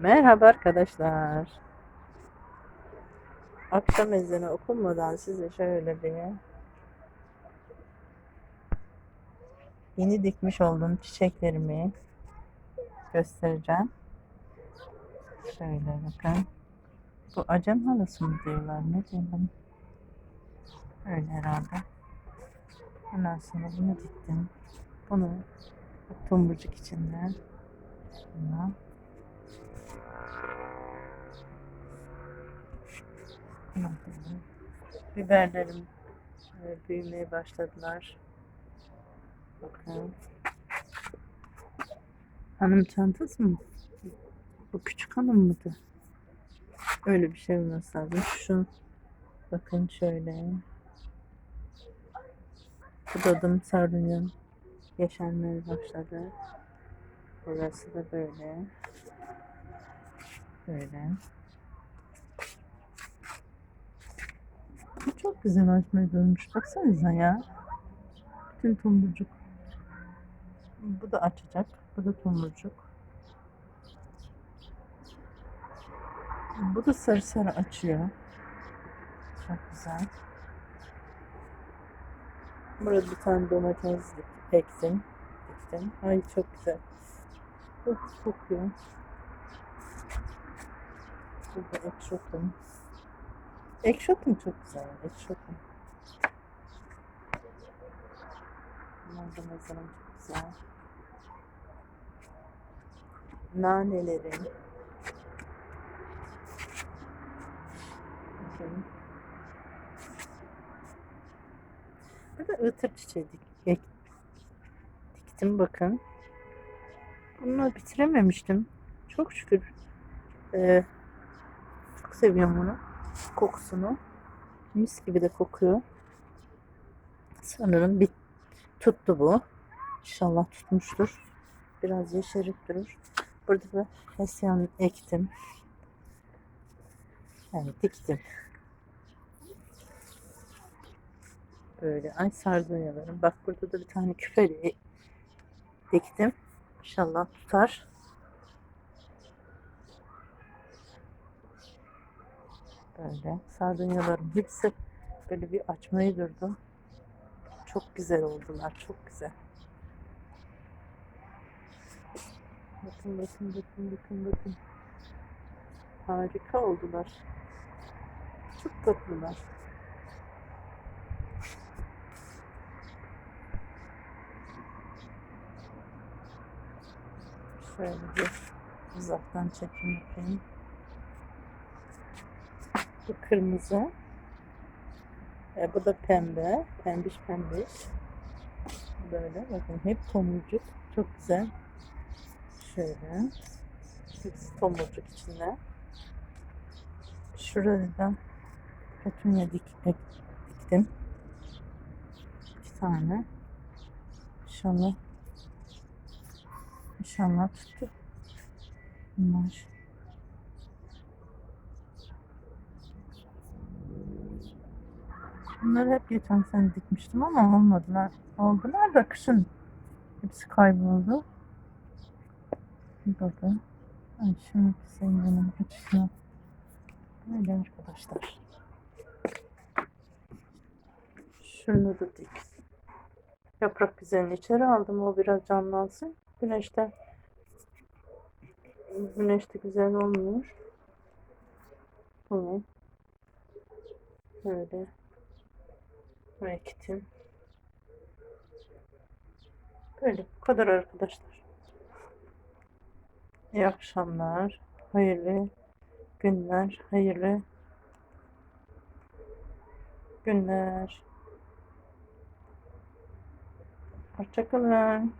Merhaba arkadaşlar. Akşam ezanı okunmadan size şöyle bir yeni dikmiş olduğum çiçeklerimi göstereceğim. Şöyle bakın. Bu acem halısı mı diyorlar ne diyorlar? Öyle herhalde. Ondan sonra bunu diktim. Bunu tomurcuk içinde. Bundan. Biberlerim e, büyümeye başladılar. Bakın. Hanım çantası mı? Bu küçük hanım mıydı? Öyle bir şey olması lazım. Şu bakın şöyle. Bu da adım sardunya başladı. Burası da böyle. Böyle. Bu çok güzel açmayı dönmüş. Baksanıza ya. Bütün tomurcuk. Bu da açacak. Bu da tomurcuk. Bu da sarı sarı açıyor. Çok güzel. Burada bir tane domates ektim. Diktim. Ay çok güzel. Çok kokuyor. Burada ekşotum. Ekşotum çok güzel. Ekşotum. Malzemelerim çok güzel. Nanelerim. Burada ıtır çiçeği dik, diktim bakın. Bunu bitirememiştim. Çok şükür. Ee, çok seviyorum bunu. Kokusunu. Mis gibi de kokuyor. Sanırım bit tuttu bu. İnşallah tutmuştur. Biraz yeşerip durur. Burada da hesyan ektim. Yani diktim. Böyle ay sardunyalarım. Bak burada da bir tane küpe de diktim. İnşallah tutar. Böyle sardunyalarım hepsi böyle bir açmayı durdum. Çok güzel oldular. Çok güzel. Bakın bakın bakın bakın bakın. Harika oldular. Çok tatlılar. Şöyle bir uzaktan çekim. Bu kırmızı. E, bu da pembe. Pembiş pembiş. Böyle bakın hep tomurcuk. Çok güzel. Şöyle. Hepsi tomurcuk içinde. Şurada da petunya dik, ek, diktim. İki tane. İnşallah. İnşallah tuttu. Bunlar. Bunları hep geçen sene dikmiştim ama olmadılar. Oldular da kışın hepsi kayboldu. Burada. Ay şunu senin açısına. Böyle arkadaşlar. Şunu da dik. Yaprak güzelini içeri aldım. O biraz canlansın. Güneşte güneşte güzel olmuyor. Bunu böyle ektim. Böyle bu kadar arkadaşlar. İyi akşamlar. Hayırlı günler. Hayırlı günler. Hoşçakalın.